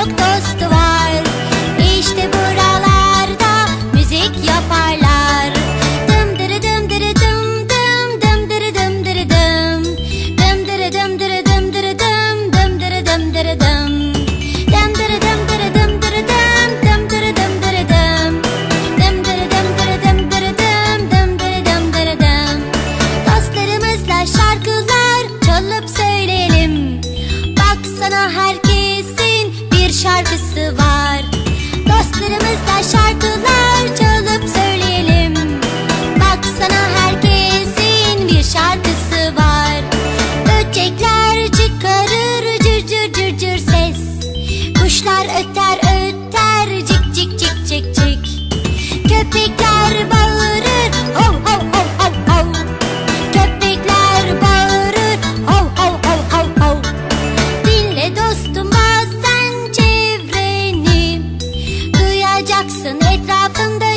çok dostu var İşte buralarda müzik yaparlar Dım dırı dım dırı dım dım Dım dırı dım dırı dım Dım dırı dım dırı dım dırı dım Dım dırı dım dırı dım Dım dırı dım dırı dım dırı dım Dım dırı dım dırı dım Dım dırı dım dırı dım dırı dım Dım dırı şarkılar çalıp söyleyelim Baksana herkes şarkısı var. Dostlarımızla şarkılar çalıp söyleyelim. Baksana herkesin bir şarkısı var. Böcekler çıkarır cır cır cır cır ses. Kuşlar öter öter cik cik cik cik cik. Köpekler bağırır 같은데